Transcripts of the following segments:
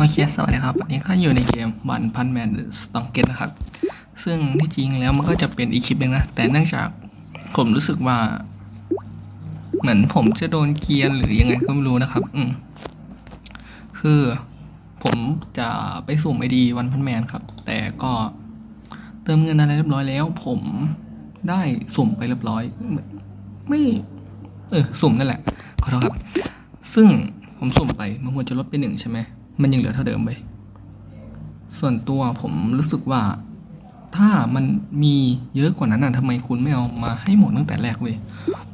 โอเคสวัสดีครับวันนี้ก็อยู่ในเกมวันพันแมนสตองเกตนะครับ ซึ่งที่จริงแล้วมันก็จะเป็นอีกคลิปหนึ่งนะ แต่เนื่องจากผมรู้สึกว่า เหมือนผมจะโดนเกียนหรือยังไงก็ไม่รู้นะครับ อืมคือผมจะไปสุ่มไอดีวันพันแมนครับ แต่ก็เติมเงินอะไรเรียบร้อยแล้ว ผมได้สุ่มไปเรียบร้อย ไม่ไม่เออ สุ่มนั่นแหละขอโทษครับ ซึ่งผมสุ่มไปมันควรจะลดไปหนึ่งใช่ไหม มันยังเหลือเท่าเดิมไปส่วนตัวผมรู้สึกว่า ถ้ามันมีเยอะกว่านั้นน่ะทำไมคุณไม่เอามาให้หมดตั้งแต่แรกเว้ย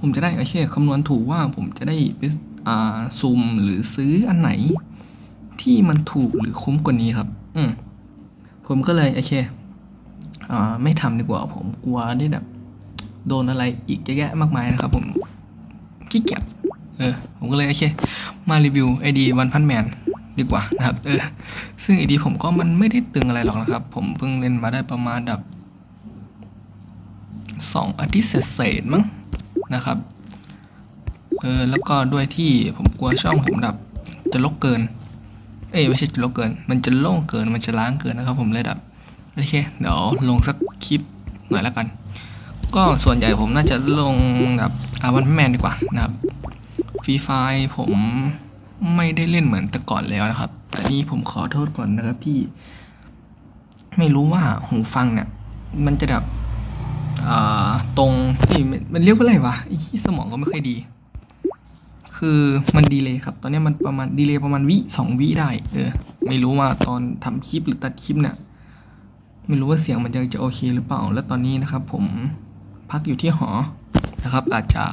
ผมจะได้โอเคคำนวณถูกว่าผมจะได้ไปอ่าซุ่มหรือซื้ออันไหน ที่มันถูกหรือคุ้มกว่านี้ครับ อืมผมก็เลยโอเคอ่าไม่ทำดีกว่าผมกลัวได้แบบโดนอะไรอีกเยอะแยะมากมายนะครับ ผมขี้เกียจเออผมก็เลยโอเค มารีวิวไอดีวันพันแมน ดีกว่านะครับเออซึ่งไอดีผมก็มันไม่ได้ตึงอะไรหรอกนะครับ ผมเพิ่งเล่นมาได้ประมาณแบบสองอาทิตย์เศษมั้งนะครับเออแล้วก็ด้วยที่ผมกลัวช่องผมแบบจะลกเกิน เอ้ยไม่ใช่จะลกเกิน มันจะโล่งเกินมันจะล้างเกินนะครับ ผมเลยแบบโอเคเดี๋ยวลงสักคลิปหน่อยแล้วกัน ก็ส่วนใหญ่ผมน่าจะลงแบบอาวันแมนดีกว่านะครับฟรีไฟผม ไม่ได้เล่นเหมือนแต่ก่อนแล้วนะครับ แต่นี่ผมขอโทษก่อนนะครับที่ ไม่รู้ว่าหูฟังเนี่ย มันจะแบบอ่าตรงที่มันเรียกว่าอะไรวะไอ้ที่สมองก็ไม่ค่อยดี คือมันดีเลยครับ ตอนนี้มันประมาณดีเลยประมาณวิสองวิได้ เออ ไม่รู้ว่าตอนทำคลิปหรือตัดคลิปเนี่ยไม่รู้ว่าเสียงมันจะจะโอเคหรือเปล่า แล้วตอนนี้นะครับ ผมพักอยู่ที่หอนะครับ อาจจะ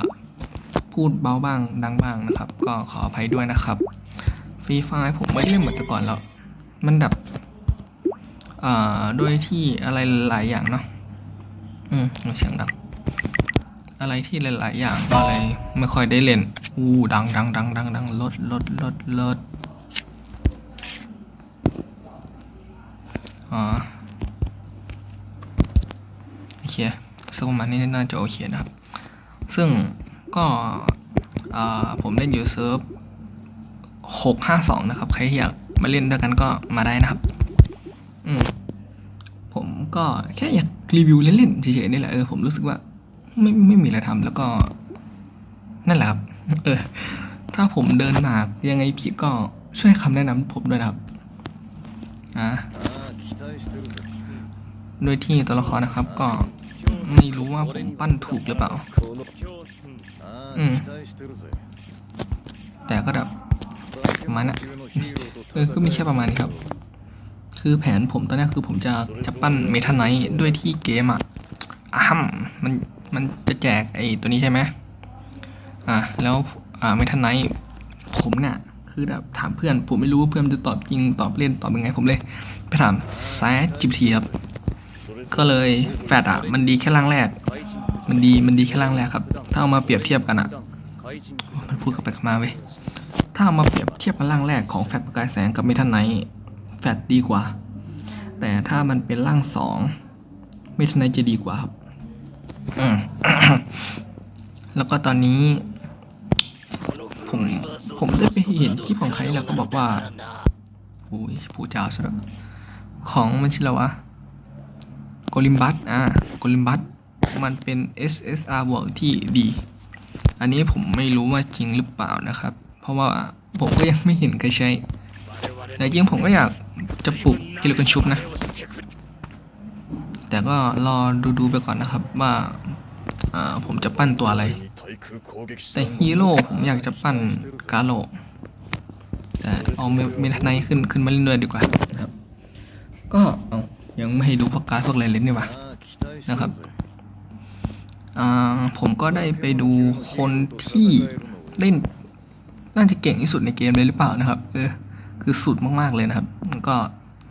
พูดเบาบ้างดังบ้างนะครับ ก็ขออภัยด้วยนะครับฟรีไฟผมไม่ได้เล่นเหมือนแต่ก่อนแล้ว มันแบบด้วยที่อะไรหลายอย่างเนาะอืมเสียงดังอะไรที่หลาย ๆ อย่างก็เลยไม่ค่อยได้เล่น อู้ดังดังดังดังดังลดลดลดลดอ๋อโอเคสักประมาณนี้น่าจะโอเคนะครับ ซึ่ง ก็ผมเล่นอยู่เซิร์ฟหกห้าสองนะครับ ใครอยากมาเล่นด้วยกันก็มาได้นะครับ อืมผมก็แค่อยากรีวิวเล่นๆเฉยๆนี่แหละเออผมรู้สึกว่า ไม่ไม่มีอะไรทำแล้วก็ นั่นแหละครับ เออ ถ้าผมเดินหมากยังไงพี่ก็ช่วยคำแนะนำผมด้วยนะครับอ่าโดยที่ตัวละครนะครับก็ ไม่รู้ว่าผมปั้นถูกหรือเปล่า อืม แต่ก็แบบประมาณนั้นเออก็มีแค่ประมาณนี้ครับ คือแผนผมตอนนี้คือผมจะจะปั้นเมทาไนท์ด้วยที่เกมอะอ้ามมันมันจะแจกไอ้ตัวนี้ใช่ไหมอะแล้วอ่าเมทาไนท์ผมเนี่ยคือแบบถามเพื่อนผมไม่รู้ว่าเพื่อนจะตอบจริงตอบเล่นตอบยังไงผมเลย ไปถามแซดจีพีครับ ก็เลยแฟดอะ มันดีแค่ร่างแรก มันดีมันดีแค่ร่างแรกครับ ถ้าเอามาเปรียบเทียบกันอะ มันพูดกับไปกับมาเว้ย ถ้าเอามาเปรียบเทียบกับร่างแรกของแฟดประกายแสงกับเมทันไนท์แฟดดีกว่า แต่ถ้ามันเป็นร่างสองเมทันไนท์จะดีกว่าครับแล้วก็ตอนนี้ ผมผมได้ไปเห็นคลิปของใครแล้วก็บอกว่าโอ้ยผู้จ้าซะแล้วของมันชื่ออะไรวะ โกลิมบัสอ่าโกลิมบัสมันเป็น SSR บวกที่ดี อันนี้ผมไม่รู้ว่าจริงหรือเปล่านะครับ เพราะว่าผมก็ยังไม่เห็นใครใช้แต่จริงผมก็อยากจะปลูกกิลกันชุบนะ แต่ก็รอดูดูๆไปก่อนนะครับว่าอ่าผมจะปั้นตัวอะไร แต่ฮีโร่ผมอยากจะปั้นกาโลแต่เอาเมเมทไนขึ้นขึ้นมาเล่นด้วยดีกว่านะครับ ก็ ไม่ให้ดูพวกการดพวกอะไรเล่นดีกว่านะครับอ่าผมก็ได้ไปดูคนที่เล่นน่าจะเก่งที่สุดในเกมเลยหรือเปล่านะครับเออคือสุดมากๆเลยนะครับแล้วก็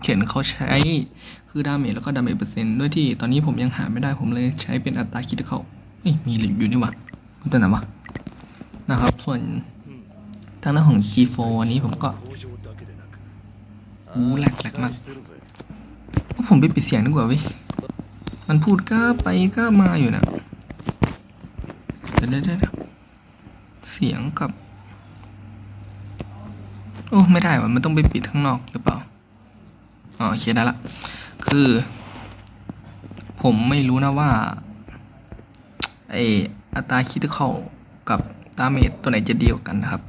เขียนเขาใช้คือดาเมจแล้วก็ดาเมจเปอร์เซ็นต์ด้วยที่ตอนนี้ผมยังหาไม่ได้ผมเลยใช้เป็นอัตราคิดเขาเอ้ยมีอยู่นี่หว่าตัวไหนวะนะครับส่วนทางด้านของ G4 วันนี้ผมก็อู้แหลกแหลกมาก ผมไปปิดเสียงดีกว่าเว้ยมันพูดก้าไปก้ามาอยู่นะเดี๋ยวเดี๋ยวเสียงกับ โอ้ไม่ได้ว่ะมันต้องไปปิดข้างนอกหรือเปล่าอ๋อโอเคได้ละ คือ ผมไม่รู้นะว่าไออัตราคิดเข้ากับดาเมจตัวไหนจะดีกว่ากันนะครับ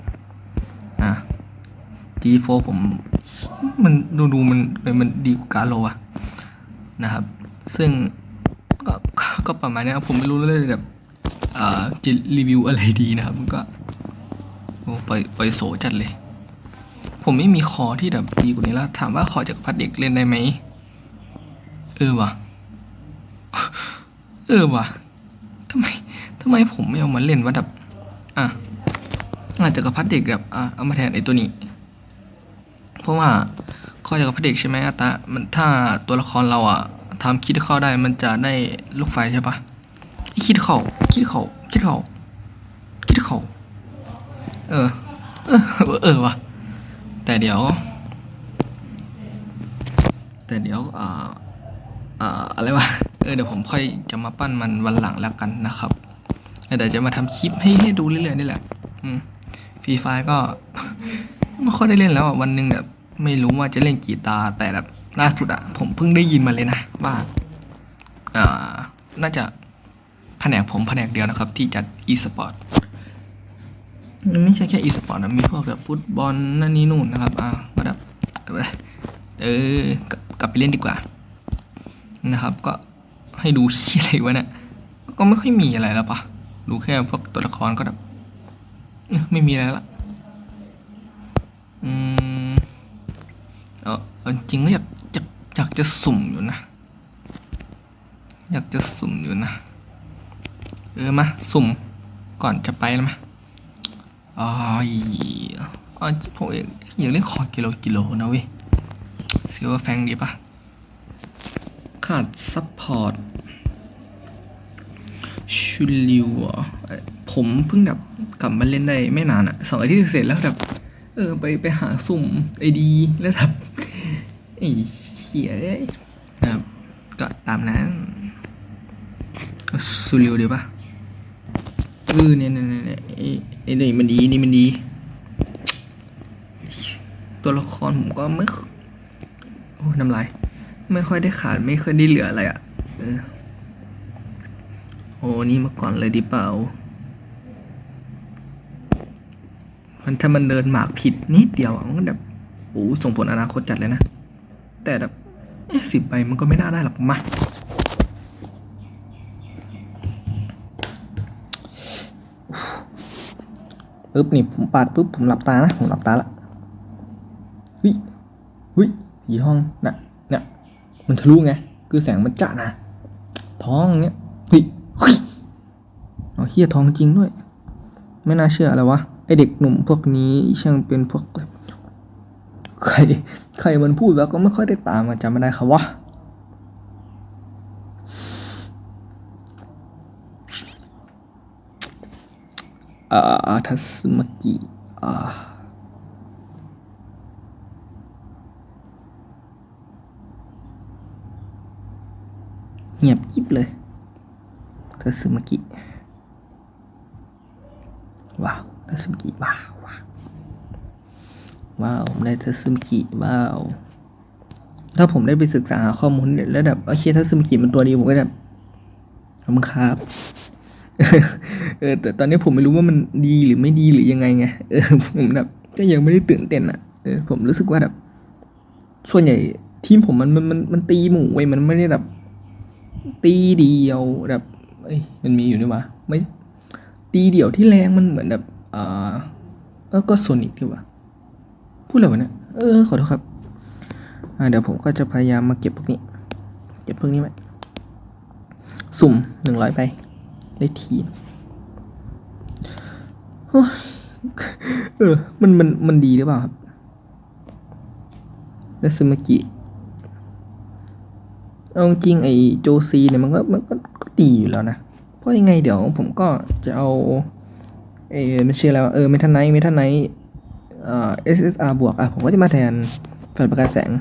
G4 ผมมันดูดูมันมันดีกว่ากาโลอะนะครับ ซึ่งก็ก็ประมาณนี้ผมไม่รู้เลยแบบอ่าจะรีวิวอะไรดีนะครับ มันก็โอ้ปล่อยปล่อยโสจัดเลย ผมไม่มีคอที่แบบดีกว่านี้แล้ว ถามว่าคอจากพัดเด็กเล่นได้ไหม เออว่ะ เออว่ะทำไมทำไมผมไม่เอามาเล่นวะแบบ อะอาจจะกระพัดเด็กแบบ อะเอามาแทนไอ้ตัวนี้ เพราะว่าข้อจากรพัดเด็กใช่ไหมอัตรามันถ้าตัวละครเราอะทำคิดเข้าได้มันจะได้ลูกไฟใช่ปะคิดเข้าคิดเข้าคิดเข้าคิดเข้าเออ เออเออว่ะแต่เดี๋ยว แต่เดี๋ยวอ่าอ่าอะไรวะเออเดี๋ยวผมค่อยจะมาปั้นมันวันหลังแล้วกันนะครับเดี๋ยวจะมาทำคลิปให้ให้ดูเรื่อยๆนี่แหละ อืมฟรีไฟก็ ไม่ค่อยได้เล่นแล้วอะวันหนึ่งแบบไม่รู้ว่าจะเล่นกี่ตาแต่แบบล่าสุดอะผมเพิ่งได้ยินมาเลยนะว่าอ่าน่าจะแผนกผมแผนกเดียวนะครับ ที่จัด e-sport มันไม่ใช่แค่ e-sport นะมีพวกแบบฟุตบอลนั่นนี่นู่นนะครับอ่าก็แบบเออกลับไปเล่นดีกว่า นะครับ ก็ให้ดูชี่อะไรวะเนี่ยก็ไม่ค่อยมีอะไรแล้วปะดูแค่พวกตัวละครก็แบบไม่มีอะไรละ อืมเออจริงก็อยากอยากอยากจะสุ่มอยู่นะ อยากจะสุ่มอยู่นะ เออมาสุ่มก่อนจะไปแล้วมาอ๋ออ๋อผมอยากเล่นคอกิโลกิโลนะเว้ยเสียว่าแฟงดีปะขาดซัพพอร์ตชูลิวอะเอ่อผมเพิ่งแบบกลับมาเล่นได้ไม่นานอะสองอาทิตย์เสร็จแล้วแบบ เออ ไปไปหาสุ่มไอดีแล้วแบบไอเชี่ยเอ้ยนะครับ ก็ตามนั้นซูริวเดี๋ยวปะเออเนี่ยเนี่ยเนี่ยไอ้ไอ้นี่มันดีนี่มันดี ตัวละครผมก็ไม่โอ้น้ำลายไม่ค่อยได้ขาดไม่ค่อยได้เหลืออะไรอะ่ะโอ้นี่มาก่อนเลยดิเปล่า มันถ้ามันเดินหมากผิดนิดเดียวมันก็แบบโอ้ส่งผลอนาคตจัดเลยนะ แต่แบบสิบใบมันก็ไม่น่าได้หรอกมาปึ๊บนี่ผมปาดปุ๊บผมหลับตานะผมหลับตาละเฮ้ยเฮ้ยผีทองน่ะเนี่ยมันทะลุไงคือแสงมันจ้านะท้องเนี้ยเฮ้ยเฮ้ยเอาเฮียทองจริงด้วย ไม่น่าเชื่ออะไรวะ เด็กหนุ่มพวกนี้ช่างเป็นพวกใครใครมันพูดแล้วก็ไม่ค่อยได้ตามมาจำไม่ได้ครับวะอาทัสมากิอาเงียบยิบเลยทัสมากิ ว้าวทัสมกิว้าวว้าวว้าวได้ทัสมกิว้าวถ้าผมได้ไปศึกษาหาข้อมูลเนี่ยแล้วแบโอเคทัสมกิมันตัวดีผมก็จะขอบคุณครับเออแต่ตอนนี้ผมไม่รู้ว่ามันดีหรือไม่ดีหรือยังไงไงเออผมแบบก็ยังไม่ได้ตื่นเต้นอะเออผมรู้สึกว่าแบบส่วนใหญ่ทีมผมมันมันมันมันตีหมู่เว้ยมันไม่ได้แบบ ตีเดียวแบบเอ้ยมันมีอยู่นี่วะไม่ตีเดี่ยวที่แรงมันเหมือนแบบ อ่าเออก็โซนิกดีวะพูดอะไรวะเนี่ยเออขอโทษครับอ่าเดี๋ยวผมก็จะพยายามมาเก็บพวกนี้ เก็บพวกนี้ไว้สุ่มหนึ่งร้อยไปได้ทีเออ มันมันมันดีหรือเปล่าครับแล้วซึมากิเอาจริงไอ้โจซีเนี่ยมันก็มันก็ก็ดีอยู่แล้วนะ เพราะยังไงเดี๋ยวผมก็จะเอา เออม่ใช่อแล้วะเออเมทันไนท์เมทันไนท์เอ่อ SSR บวกอะผมก็จะมาแทนแฟลชประกายแสง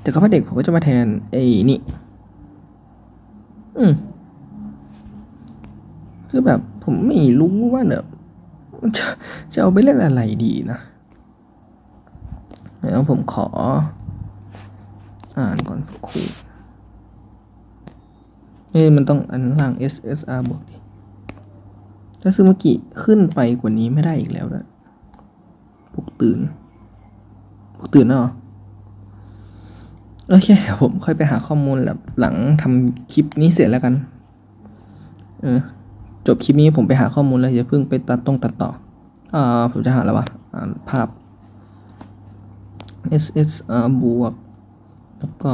แต่ก็พระเด็กผมก็จะมาแทนไอ้นี่ อืมคือแบบผมไม่รู้ว่าเนี่ยจะจะเอาไปเล่นอะไรดีนะแล้วผมขอ อ่านก่อนสักครู่เอ้มันต้องอันล่าง SSR บวก ดิถ้าซูมากิขึ้นไปกว่านี้ไม่ได้อีกแล้วนะปลุกตื่นปลุกตื่นเหรอโอเคเดี๋ยวผมค่อยไปหาข้อมูลหลังทำคลิปนี้เสร็จแล้วกัน เออ จบคลิปนี้ผมไปหาข้อมูลแล้วอย่าเพิ่งไปตัดตรงตัดต่อ อ่า ผมจะหาแล้ววะอ่านภาพ ss บวก แล้วก็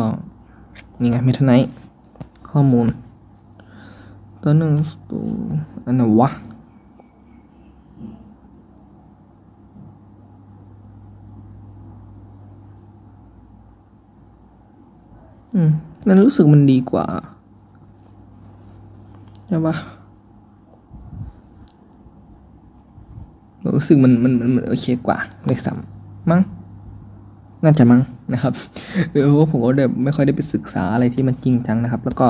นี่ไงเมทไนข้อมูล ตัวหนึ่งตัวอันไหนวะ อืมมันรู้สึกมันดีกว่าใช่ปะรู้สึกมันมันมันมันโอเคกว่าเลยซ้ำมั้งน่าจะมั้งนะครับเออเพราะว่าผมก็แบบไม่ค่อยได้ไปศึกษาอะไรที่มันจริงจังนะครับ แล้วก็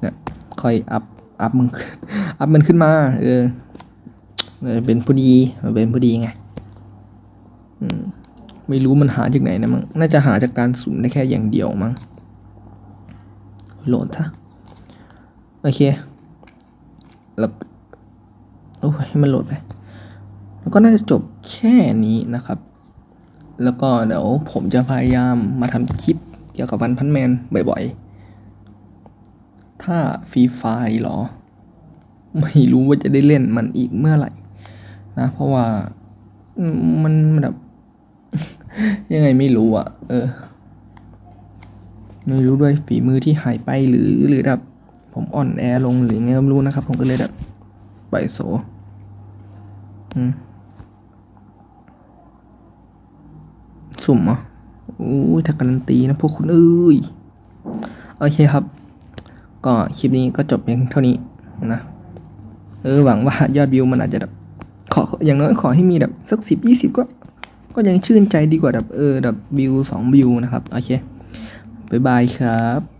เนี่ยคอยอัพอัพมึงอัพมันขึ้นมาเออเออเป็นผู้ดีเป็นผู้ดีไง อืม ไม่รู้มันหาจากไหนนะมั้งน่าจะหาจากการสุ่มได้แค่อย่างเดียวมั้งโหลดซะโอเคแล้วโอ้ยให้มันโหลดไปแล้วก็น่าจะจบแค่นี้นะครับ แล้วก็เดี๋ยวผมจะพยายามมาทำคลิปเกี่ยวกับวันพันแมนบ่อยๆ ถ้าฟรีไฟหรอ ไม่รู้ว่าจะได้เล่นมันอีกเมื่อไหร่นะ เพราะว่ามันแบบ ยังไงไม่รู้อะ เออ ไม่รู้ด้วยฝีมือที่หายไปหรือหรือแบบผมอ่อนแอลงหรือไงก็ไม่รู้นะครับ ผมก็เลยแบบปล่อยโซอืมสุ่มเหรออู้ยถ้าการันตีนะพวกคุณเอ้ย โอเคครับ ก็คลิปนี้ก็จบเพียงเท่านี้นะ เออหวังว่ายอดวิวมันอาจจะแบบขออย่างน้อยขอให้มีแบบสักสิบยี่สิบก็ ก็ยังชื่นใจดีกว่าแบบเออแบบวิวสองวิวนะครับ โอเค บ๊ายบายครับ